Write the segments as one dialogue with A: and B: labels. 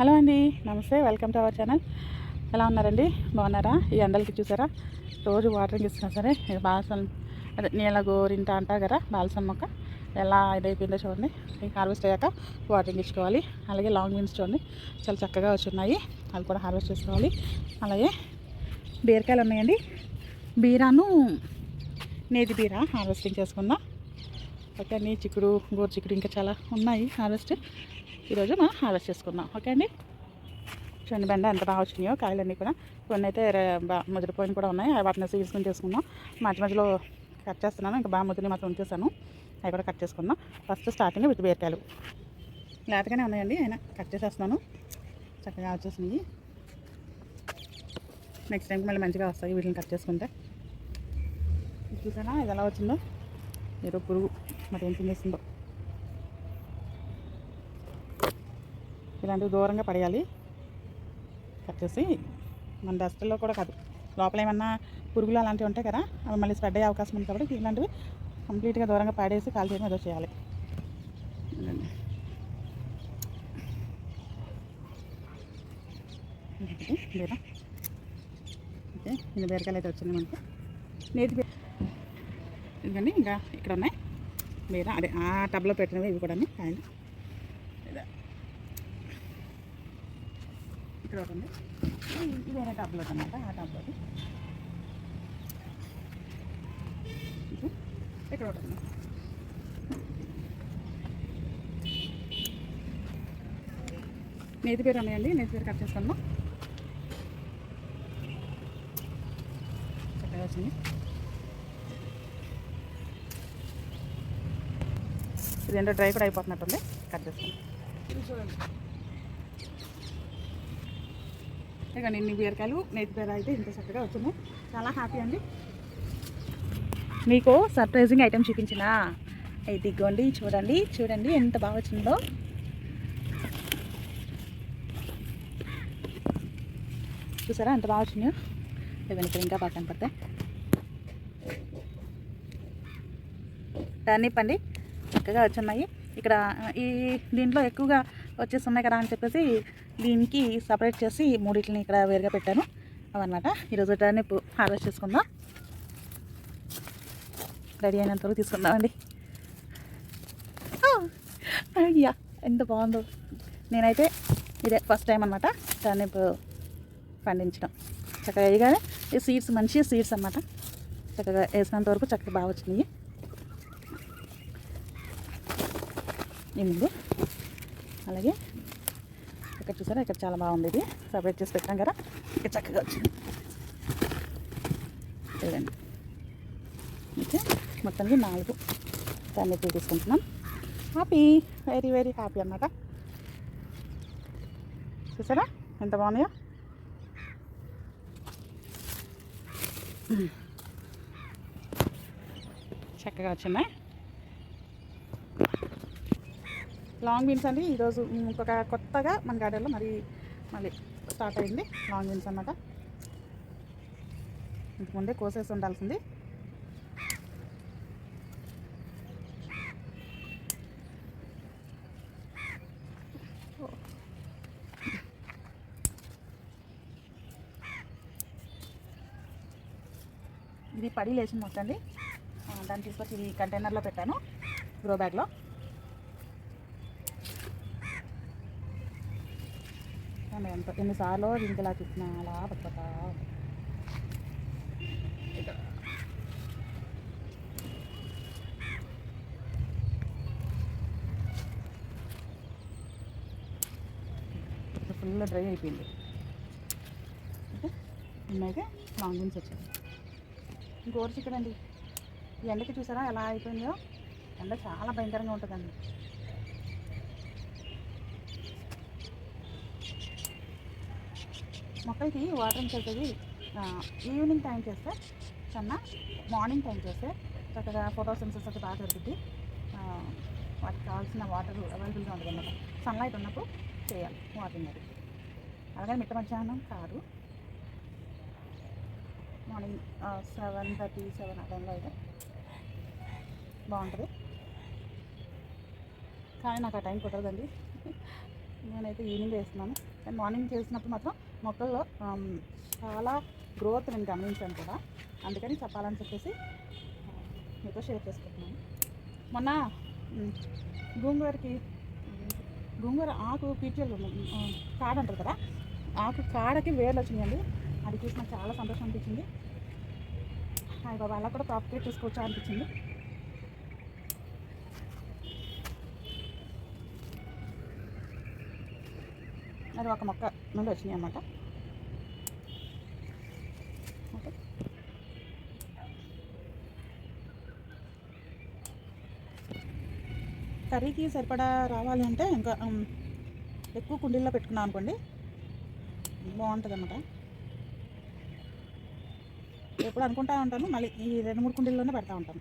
A: Hello అండి నమస్తే welcome to our channel. ఎలా ఉన్నారండి? బాగున్నారా? ఈ ఎండలకి చూసారా? రోజు వాటరింగ్ ఇస్తున్నా సరే బాల్సం అదే నీళ్ళ గోరింట అంటా కదా బాల్సం మొక్క. ఎలా ఇదైపోయిందో చూడండి. ఇంకా హార్వెస్ట్ అయ్యాక వాటరింగ్ ఇచ్చుకోవాలి. అలాగే లాంగ్ బీన్స్ చూడండి. చాలా చక్కగా వచ్చున్నాయి. అవి కూడా హార్వెస్ట్ చేసుకోవాలి. అలాగే బీరకాయలు ఉన్నాయండి. బీరాను నేతి బీర హార్వెస్టింగ్ చేసుకుందాం. ఓకే చిక్కుడు గోరు చిక్కుడు ఇంకా చాలా ఉన్నాయి హార్వెస్ట్. ఈరోజు మనం హార్వెస్ట్ చేసుకుందాం. ఓకే అండి? చూడండి బెండ ఎంత బాగా వచ్చినాయో కాయలన్నీ కూడా. కొన్ని అయితే ముదిరిపోయిన కూడా ఉన్నాయి. అవి వాటిని సీడ్స్కొని చేసుకుందాం. మధ్య మధ్యలో కట్ చేస్తున్నాను. ఇంకా బాగా ముదిరి మాత్రం ఉంచేసాను అవి కూడా కట్ చేసుకుందాం. ఫస్ట్ స్టార్టింగ్ విత్ బీరకాయలు. లేతగానే ఉన్నాయండి. అయినా కట్ చేసేస్తున్నాను. చక్కగా వచ్చేసినాయి నెక్స్ట్ టైంకి మళ్ళీ మంచిగా వస్తాయి వీటిని కట్ చేసుకుంటే. ఇది చూసారా? ఇది ఎలా వచ్చిందో? ఏదో పురుగు. మరి ఏం తినేసిందో? ఇలాంటివి దూరంగా పడేయాలి. కట్ చేసి మన డస్ట్లో కూడా కాదు. లోపల ఏమన్నా పురుగులు అలాంటివి ఉంటాయి కదా అవి మళ్ళీ స్ప్రెడ్ అయ్యే అవకాశం ఉంది కాబట్టి ఇలాంటివి కంప్లీట్గా దూరంగా పడేసి కాల్ చేయడం ఏదో చేయాలి. బీర ఓకే ఇది బీరకాయలు అయితే వచ్చింది మనకు. నేతి ఇదిగోండి ఇంకా ఇక్కడ ఉన్నాయి. బీర అదే ఆ టబ్లో పెట్టినవి ఇవి కూడా కాయలు ఇదే ఇక్కడ ఒకటి ఉంది. ఇది వేరే టబ్లో అనమాట ఆ టబ్లో ఇక్కడ ఒకటి ఉంది. నేతి పేరు ఉన్నాయండి నేతి పేరు కట్ చేసుకుందాం చక్కగా వచ్చింది. ఇది ఏంటో డ్రై కూడా అయిపోతున్నట్టుంది. కట్ చేసుకుందాం ఇది చూడండి ఇక ఇన్ని బీరకాయలు నెట్ బీర అయితే ఇంత చక్కగా వచ్చినాయి చాలా హ్యాపీ అండి. మీకు సర్ప్రైజింగ్ ఐటెం చూపించిన. అయితే ఇదిగోండి చూడండి చూడండి ఎంత బాగా వచ్చిందో. చూసారా ఎంత బాగా వచ్చినాయో ఇవన్నీ ఇక్కడ ఇంకా బాగా కనపడతాయి. టర్నిప్ అండి చక్కగా వచ్చున్నాయి ఇక్కడ ఈ దీంట్లో ఎక్కువగా వచ్చేసి ఉన్నాయి కదా అని చెప్పేసి దీనికి సపరేట్ చేసి మూడింటిని ఇక్కడ వేరుగా పెట్టాను. అవన్నమాట. ఈరోజు టర్నిప్ హార్వెస్ట్ చేసుకుందాం. రెడీ అయినంత వరకు తీసుకుందామండి. అయ్యా ఎంత బాగుందో. నేనైతే ఇదే ఫస్ట్ టైం అనమాట టర్నిప్ పండించడం. చక్కగా వేయగానే ఈ సీడ్స్ మంచి సీడ్స్ అన్నమాట. చక్కగా వేసినంత వరకు చక్కగా బాగా వచ్చినాయి. ఈ ముందు. అలాగే ఇక్కడ చూసారా? ఇక్కడ చాలా బాగుంది ఇది. సపరేట్ చేసి పెట్టాం కదా. ఇక్కడ చక్కగా వచ్చింది. ఇదండి ఓకే. మొత్తానికి నాలుగు టర్నిప్లు తీసుకుంటున్నాం. హ్యాపీ వెరీ వెరీ హ్యాపీ అన్నమాట. చూసారా? ఎంత బాగున్నాయో? చక్కగా వచ్చినాయి లాంగ్ బీన్స్ అండి. ఈరోజు ఇంకొక కొత్తగా మన గార్డెన్లో మరి మళ్ళీ స్టార్ట్ అయింది లాంగ్ బీన్స్ అన్నమాట. ఇంతకుముందే కోసేసి ఉండాల్సింది. ఇది పడి లేచిన మొత్తం అండి దాన్ని తీసుకొచ్చి ఈ కంటైనర్లో పెట్టాను గ్రో బ్యాగ్లో చూడండి ఎంత ఎన్నిసార్లు దీనికి ఇలా తిప్పినా అలా పట్టుకోతా ఫుల్ డ్రై అయిపోయింది. ఓకే లాంగ్ నుంచి వచ్చాయి. ఇంకోరు చికెన్ అండి. ఈ ఎండకి చూసారా ఎలా అయిపోయిందో? ఎండ చాలా భయంకరంగా ఉంటుందండి. మొక్కలకి వాటరింగ్ చేసేది ఈవినింగ్ టైం చేస్తే కన్నా మార్నింగ్ టైం చేస్తే చక్కగా ఫోటోసిన్సెస్ అది బాగా జరుగుతుంది వాటికి కావాల్సిన వాటర్ అవైలబుల్గా ఉంటుంది అన్నమాట. సన్లైట్ ఉన్నప్పుడు చేయాలి వాటరింగ్ అది అలాగే మిట్ట మధ్యాహ్నం కాదు. మార్నింగ్ సెవెన్ థర్టీ సెవెన్ ఆ టైంలో అయితే బాగుంటుంది. కానీ నాకు ఆ టైం కుదరదండి. నేనైతే ఈవినింగ్ వేస్తున్నాను కానీ మార్నింగ్ చేసినప్పుడు మాత్రం మొక్కల్లో చాలా గ్రోత్ నేను గమనించాను కూడా. అందుకని చెప్పాలని చెప్పేసి మీతో షేర్ చేసుకుంటున్నాను. మొన్న గోంగూరకి గోంగూర ఆకు పీచలు కాడ అంటారు కదా ఆకు కాడకి వేర్లు వచ్చినాయండి. అది చూసి నాకు చాలా సంతోషం అనిపించింది. హాయ్ బాబా అలా కూడా ప్రాఫిట్ తీసుకోవచ్చా అనిపించింది. అది ఒక మొక్క నుండి వచ్చినాయి అన్నమాట. ఓకే. కర్రీకి సరిపడా రావాలి అంటే ఇంకా ఎక్కువ కుండీల్లో పెట్టుకున్నాం అనుకోండి బాగుంటుంది అన్నమాట ఎప్పుడు అనుకుంటా ఉంటాను మళ్ళీ ఈ రెండు మూడు కుండీల్లోనే పెడతా ఉంటాను.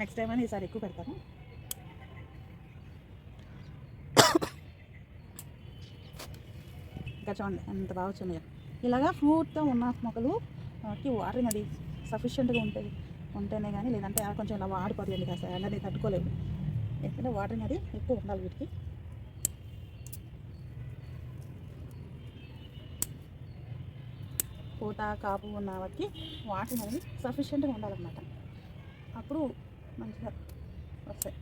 A: నెక్స్ట్ టైం అయినా ఈసారి ఎక్కువ పెడతాను. ఇంకా చూడండి ఎంత బాగా వచ్చినాయో. ఇలాగా ఫ్రూట్తో ఉన్న మొక్కలు కి వాటరింగ్ అది సఫిషియెంట్గా ఉంటుంది ఉంటేనే కానీ లేదంటే కొంచెం ఇలా వాడిపోతుంది కాస్త ఎండని తట్టుకోలేదు ఎందుకంటే వాటరింగ్ అది ఎక్కువ ఉండాలి వీటికి. పూత కాపు ఉన్న వాటికి వాటరింగ్ అనేది సఫిషియెంట్గా ఉండాలన్నమాట. అప్పుడు మంచిగా వస్తాయి.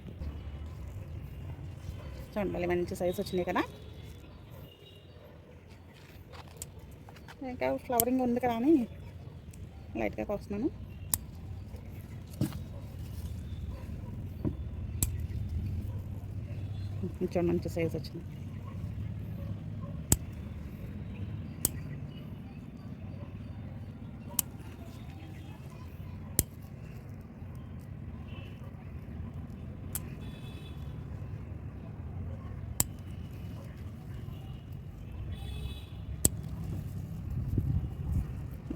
A: చూడండి మళ్ళీ మంచి సైజ్ వచ్చినాయి కదా. ఇంకా ఫ్లవరింగ్ ఉంది కదా అని లైట్గా కోస్తున్నాను. కొంచెం మంచి సైజ్ వచ్చింది.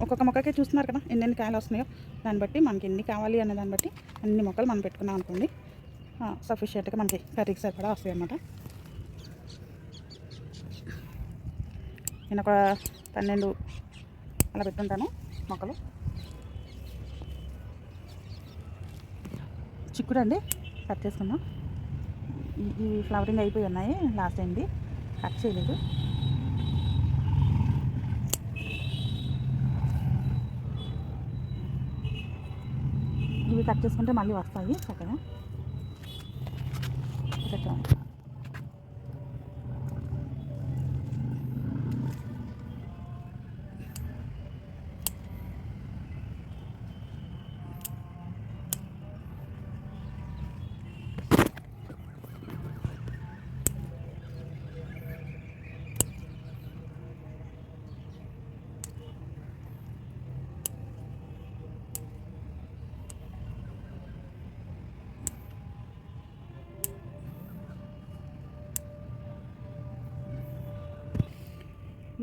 A: ఒక్కొక్క మొక్కకే చూస్తున్నారు కదా ఎన్నెన్ని కాయలు వస్తున్నాయో. దాన్ని బట్టి మనకి ఎన్ని కావాలి అనే దాన్ని బట్టి అన్ని మొక్కలు మనం పెట్టుకున్నాం అనుకోండి. సఫిషియెంట్గా మనకి కర్రీకి సరిపడా వస్తాయి అన్నమాట నేను ఒక పన్నెండు అలా పెట్టుంటాను మొక్కలు. చిక్కుడు అండి కట్ చేసుకున్నాం ఈ- ఇవి ఫ్లవరింగ్ అయిపోయి ఉన్నాయి లాస్ట్ అయింది. కట్ చేయలేదు. కట్ చేసుకుంటే మళ్ళీ వస్తాయి చక్కగా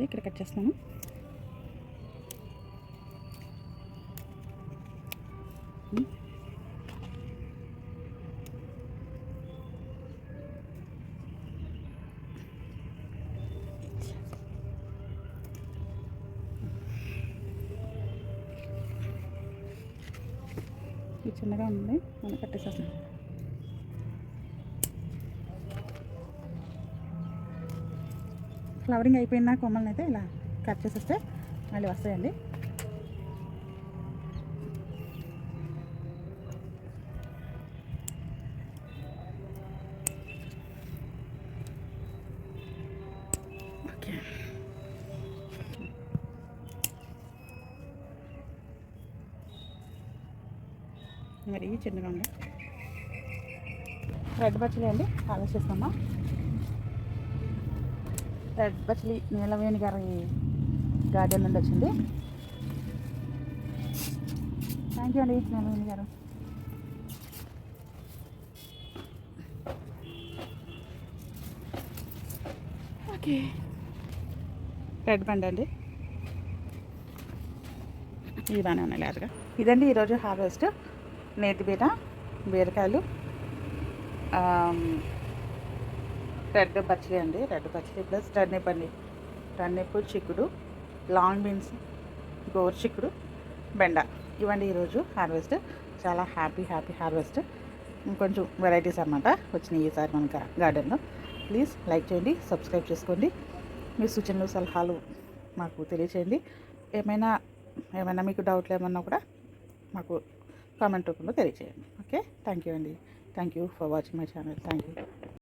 A: ఇది ఇక్కడ కట్ చేస్తాను. చిన్నగా ఉంది. మనం కట్టేసేస్తాం ఫ్లవరింగ్ అయిపోయిన కొమ్మల్ని అయితే ఇలా కట్ చేసేస్తే మళ్ళీ వస్తాయండి. ఓకే. మరి చిన్నగా ఉంది రెడ్ బచ్చలి అండి ఆలోచిస్తామా రెడ్ బచ్చలి నీలవేణి గారి గార్డెన్ నుండి వచ్చింది. థ్యాంక్ యూ అండి నీలవేణి గారు. ఓకే రెడ్ బండ్ అండి. ఇవి బాగానే ఉన్నాయి లేదుగా. ఇదండి ఈరోజు హార్వెస్ట్. నేతి బీర బీరకాయలు రెడ్ పచ్చడి అండి. రెడ్ పచ్చడి ప్లస్ టర్నిప్ అండి టర్నిప్ చిక్కుడు లాంగ్ బీన్స్ గోరు చిక్కుడు బెండ. ఇవ్వండి ఈరోజు హార్వెస్ట్. చాలా హ్యాపీ హ్యాపీ హార్వెస్ట్. ఇంకొంచెం వెరైటీస్ అన్నమాట వచ్చినాయి ఈసారి మన గార్డెన్లో. ప్లీజ్ లైక్ చేయండి సబ్స్క్రైబ్ చేసుకోండి. మీ సూచనలు సలహాలు మాకు తెలియచేయండి. ఏమైనా ఏమైనా మీకు డౌట్లు ఏమన్నా కూడా మాకు కామెంట్ రూపంలో తెలియచేయండి. ఓకే? థ్యాంక్ యూ అండి. Thank you for watching my channel. Thank you